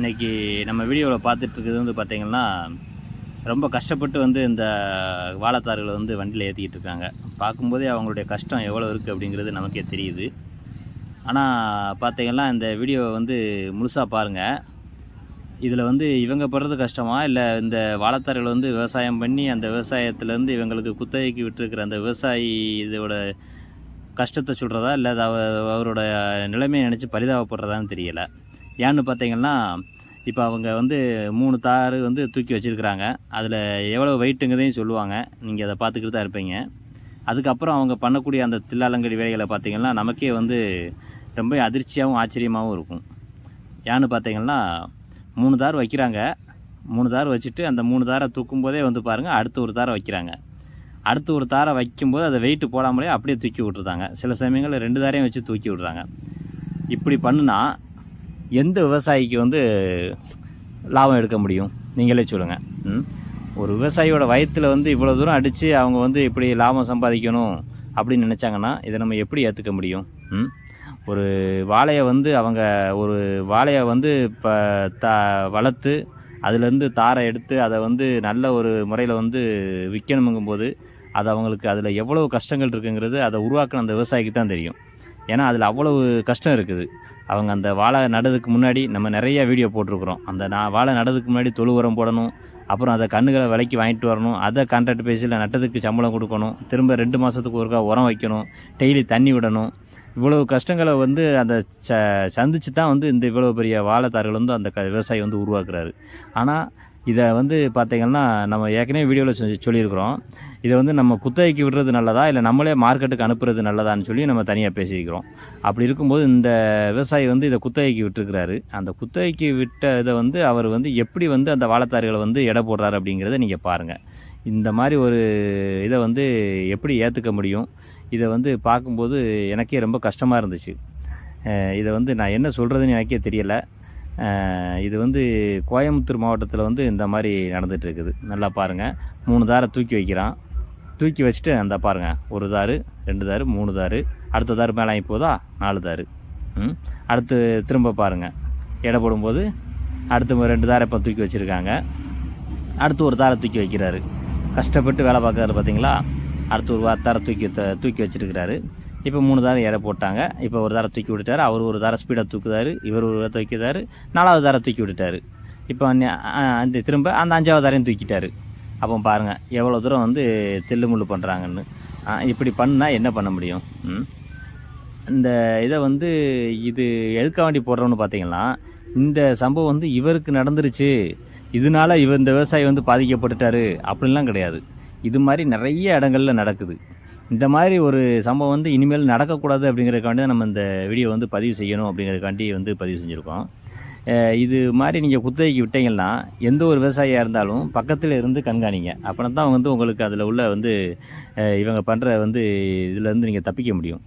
இன்னைக்கு நம்ம வீடியோவில் பார்த்துட்ருக்கிறது வந்து பார்த்திங்கன்னா ரொம்ப கஷ்டப்பட்டு வந்து இந்த வாழைத்தார்களை வந்து வண்டியில் ஏற்றிக்கிட்டு இருக்காங்க பார்க்கும்போதே அவங்களுடைய கஷ்டம் எவ்வளோ இருக்குது அப்படிங்கிறது நமக்கே தெரியுது. ஆனால் பார்த்திங்கன்னா இந்த வீடியோவை வந்து முழுசாக பாருங்கள் இதில் வந்து இவங்க படுறது கஷ்டமா? இல்லை இந்த வாழைத்தார்கள் வந்து விவசாயம் பண்ணி அந்த விவசாயத்துலேருந்து இவங்களுக்கு குத்தகைக்கு விட்டுருக்கிற அந்த விவசாயி இதோட கஷ்டத்தை சொல்கிறதா இல்லை அது அவ- அவரோட நிலைமையை நினச்சி பரிதாபப்படுறதான்னு தெரியலை. ஏன்னு பார்த்தீங்கன்னா இப்போ அவங்க வந்து மூணு தார் வந்து தூக்கி வச்சுருக்குறாங்க. அதில் எவ்வளோ வெயிட்டுங்கிறதையும் சொல்லுவாங்க. நீங்கள் அதை பார்த்துக்கிட்டு தான் இருப்பீங்க. அதுக்கப்புறம் அவங்க பண்ணக்கூடிய அந்த தில்லாலங்கடி வேலைகளை பார்த்திங்கன்னா நமக்கே வந்து ரொம்ப அதிர்ச்சியாகவும் ஆச்சரியமாகவும் இருக்கும். ஏன்னு பார்த்தீங்கன்னா மூணு தார் வைக்கிறாங்க. மூணு தார் வச்சுட்டு அந்த மூணு தாரை தூக்கும் போதே வந்து பாருங்கள் அடுத்து ஒரு தாரை வைக்கிறாங்க. அடுத்து ஒரு தாரை வைக்கும்போது அதை வெயிட் போடாமலே அப்படியே தூக்கி விட்டுருந்தாங்க சில சமயங்களில் ரெண்டு தாரையும் வச்சு தூக்கி விட்றாங்க இப்படி பண்ணுனா எந்த விவசாயிக்கு வந்து லாபம் எடுக்க முடியும்? நீங்களே சொல்லுங்கள் ஒரு விவசாயியோட வயத்தில் வந்து இவ்வளோ தூரம் அடித்து அவங்க வந்து இப்படி லாபம் சம்பாதிக்கணும் அப்படின்னு நினச்சாங்கன்னா இதை நம்ம எப்படி ஏற்றுக்க முடியும்? ஒரு வாழையை வந்து அவங்க ஒரு வாழையை வந்து இப்போ த வளர்த்து அதுலேருந்து தாரை எடுத்து அதை வந்து நல்ல ஒரு முறையில் வந்து விற்கணுங்கும்போது அது அவங்களுக்கு அதில் எவ்வளோ கஷ்டங்கள் இருக்குங்கிறது அதை உருவாக்கின அந்த விவசாயிக்கு தான் தெரியும். ஏன்னா அதில் அவ்வளவு கஷ்டம் இருக்குது. அவங்க அந்த வாழை நடுறதுக்கு முன்னாடி நம்ம நிறைய வீடியோ போட்டிருக்கிறோம். அந்த நான் வாழை நடுறதுக்கு முன்னாடி தொழு உரம் போடணும் அப்புறம் அதை கண்ணுகளை விலைக்கு வாங்கிட்டு வரணும் அதை கான்ட்ராக்ட் பேஸில் நட்டதுக்கு சம்பளம் கொடுக்கணும் திரும்ப ரெண்டு மாதத்துக்கு ஒருக்கா உரம் வைக்கணும் டெய்லி தண்ணி விடணும். இவ்வளவு கஷ்டங்களை வந்து அந்த ச சந்தித்து தான் வந்து இந்த இவ்வளோ பெரிய வாழைத்தார்கள் வந்து அந்த க விவசாயி வந்து உருவாக்குறாரு. ஆனால் இதை வந்து பார்த்திங்கன்னா நம்ம ஏற்கனவே வீடியோவில் சொல்லியிருக்கிறோம். இதை வந்து நம்ம குத்தகைக்கு விடுறது நல்லதா இல்லை நம்மளே மார்க்கெட்டுக்கு அனுப்புறது நல்லதான்னு சொல்லி நம்ம தனியாக பேசியிருக்கிறோம். அப்படி இருக்கும்போது இந்த விவசாயி வந்து இதை குத்தகைக்கு விட்டுருக்கிறாரு. அந்த குத்தகைக்கு விட்ட இதை வந்து அவர் வந்து எப்படி வந்து அந்த வாழைத்தார்களை வந்து எடை போடுறாரு அப்படிங்கிறத நீங்கள் பாருங்கள் இந்த மாதிரி ஒரு இதை வந்து எப்படி ஏற்றுக்க முடியும்? இதை வந்து பார்க்கும்போது எனக்கே ரொம்ப கஷ்டமாக இருந்துச்சு. இதை வந்து நான் என்ன சொல்கிறதுன்னு எனக்கே தெரியலை. இது வந்து கோயம்புத்தூர் மாவட்டத்தில் வந்து இந்த மாதிரி நடந்துகிட்ருக்குது நல்லா பாருங்கள் மூணு தாரை தூக்கி வைக்கிறான். தூக்கி வச்சுட்டு அந்த பாருங்கள் ஒரு தார் ரெண்டு தார் மூணு தாரு அடுத்த தார் மேலே ஆகி போதா? நாலு தார். ம் அடுத்து திரும்ப பாருங்கள் எடை போடும்போது அடுத்து ரெண்டு தாரை இப்போ தூக்கி வச்சுருக்காங்க. அடுத்து ஒரு தாரை தூக்கி வைக்கிறாரு. கஷ்டப்பட்டு வேலை பார்க்குறாரு பார்த்தீங்களா அடுத்து ஒரு தாரை தூக்கி தூக்கி வச்சுருக்கிறாரு. இப்போ மூணு தாரம் ஏற போட்டாங்க. இப்போ ஒரு தரம் தூக்கி விட்டார் அவர் ஒரு தாரை ஸ்பீடாக தூக்குதாரு. இவர் ஒரு தாரை தூக்கிட்டாரு நாலாவது தரம் தூக்கி விட்டார் இப்போ அந்த திரும்ப அந்த அஞ்சாவது தாரையும் தூக்கிட்டாரு. அப்போ பாருங்கள் எவ்வளோ தூரம் வந்து தில்லு முள்ளு பண்ணுறாங்கன்னு இப்படி பண்ணால் என்ன பண்ண முடியும்? இந்த இதை வந்து இது எதுக்க வேண்டி போடுறோன்னு பார்த்தீங்கன்னா இந்த சம்பவம் வந்து இவருக்கு நடந்துருச்சு. இதனால இவர் இந்த விவசாயி வந்து பாதிக்கப்பட்டுட்டாரு. அப்படின்லாம் கிடையாது. இது மாதிரி நிறைய இடங்கள்ல நடக்குது. இந்த மாதிரி ஒரு சம்பவம் வந்து இனிமேல் நடக்கக்கூடாது அப்படிங்கிறதுக்காண்டி நம்ம இந்த வீடியோ வந்து பதிவு செய்யணும் அப்படிங்கிறதுக்காண்டி வந்து பதிவு செஞ்சுருக்கோம். இது மாதிரி நீங்கள் குத்தகைக்கு விட்டீங்கன்னா எந்த ஒரு விவசாயியாக இருந்தாலும் பக்கத்தில் இருந்து கண்காணிங்க. அப்படின்னா தான் வந்து உங்களுக்கு அதில் உள்ள வந்து இவங்க பண்ணுற வந்து இதுலேருந்து நீங்கள் தப்பிக்க முடியும்.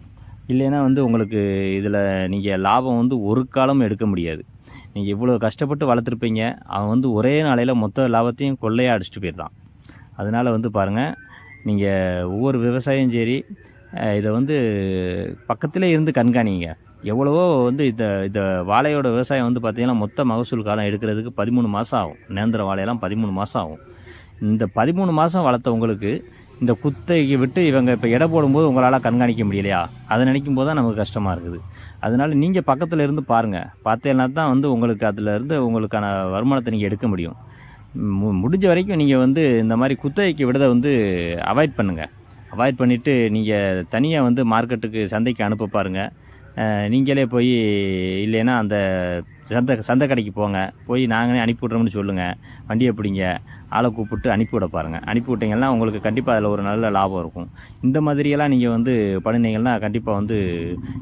இல்லைன்னா வந்து உங்களுக்கு இதில் நீங்கள் லாபம் வந்து ஒரு காலம் எடுக்க முடியாது. நீங்கள் இவ்வளோ கஷ்டப்பட்டு வளர்த்துருப்பீங்க. அவன் வந்து ஒரே நாளையில் மொத்த லாபத்தையும் கொள்ளையாக அடிச்சிட்டு போயிடுதான் அதனால் வந்து பாருங்கள் நீங்கள் ஒவ்வொரு விவசாயம் சரி இதை வந்து பக்கத்திலே இருந்து கண்காணிங்க. எவ்வளவோ வந்து இந்த இந்த வாழையோட விவசாயம் வந்து பார்த்திங்கன்னா மொத்த மகசூல் காலம் எடுக்கிறதுக்கு பதிமூணு மாதம் ஆகும். நேந்திர வாழையெல்லாம் பதிமூணு மாதம் ஆகும். இந்த பதிமூணு மாதம் வளர்த்தவங்களுக்கு இந்த குத்தைக்கு விட்டு இவங்க இப்போ எடை போடும்போது உங்களால் கண்காணிக்க முடியலையா? அதை நினைக்கும் போது தான் நமக்கு கஷ்டமாக இருக்குது. அதனால் நீங்கள் பக்கத்தில் இருந்து பாருங்கள் பார்த்தேன்னா தான் வந்து உங்களுக்கு அதில் இருந்து உங்களுக்கான வருமானத்தை நீங்கள் எடுக்க முடியும். மு- முடிஞ்ச வரைக்கும் நீங்கள் வந்து இந்த மாதிரி குத்தகைக்கு விடுறதை வந்து அவாய்ட் பண்ணுங்கள் அவாய்ட் பண்ணிவிட்டு நீங்கள் தனியாக வந்து மார்க்கெட்டுக்கு சந்தைக்கு அனுப்ப பாருங்கள் நீங்களே போய் இல்லைன்னா அந்த சந்தை சந்தை கடைக்கு போங்க. போய் நாங்களே அனுப்பி விட்றோம்னு சொல்லுங்கள் வண்டியை பிடிங்க. ஆளை கூப்பிட்டு அனுப்பி விட பாருங்கள் அனுப்பி விட்டிங்கன்னா உங்களுக்கு கண்டிப்பாக அதில் ஒரு நல்ல லாபம் இருக்கும். இந்த மாதிரியெல்லாம் நீங்கள் வந்து பண்ணினீங்கன்னா கண்டிப்பாக வந்து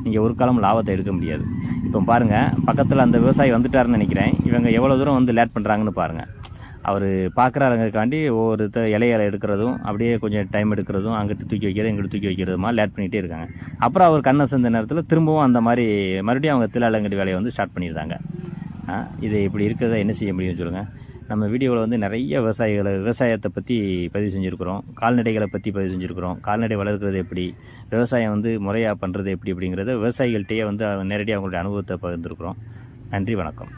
நீங்கள் ஒரு காலம் லாபத்தை எடுக்க முடியாது. இப்போ பாருங்கள் பக்கத்தில் அந்த விவசாயி வந்துட்டாருன்னு நினைக்கிறேன். இவங்க எவ்வளோ தூரம் வந்து லேட் பண்ணுறாங்கன்னு பாருங்கள் அவர் பார்க்குறாருங்கக்காண்டி ஒரு இலையில எடுக்கிறதும் அப்படியே கொஞ்சம் டைம் எடுக்கிறதும் அங்கிட்டு தூக்கி வைக்கிறது இங்கிட்டு தூக்கி வைக்கிறதுமா லேட் பண்ணிகிட்டே இருக்காங்க. அப்புறம் அவர் கண்ணை சேர்ந்த நேரத்தில் திரும்பவும் அந்த மாதிரி மறுபடியும் அவங்க தில்லாலங்கடி வேலையை வந்து ஸ்டார்ட் பண்ணியிருந்தாங்க இது இப்படி இருக்கிறத என்ன செய்ய முடியும்னு சொல்லுங்கள் நம்ம வீடியோவில் வந்து நிறைய விவசாயிகளை விவசாயத்தை பற்றி பதிவு செஞ்சுருக்கிறோம். கால்நடைகளை பற்றி பதிவு செஞ்சுருக்கிறோம். கால்நடை வளர்க்குறது எப்படி? விவசாயம் வந்து முறையாக பண்ணுறது எப்படி அப்படிங்கிறத விவசாயிகள்கிட்டயே வந்து நேரடியாக அவங்களுடைய அனுபவத்தை பகிர்ந்துருக்குறோம். நன்றி வணக்கம்.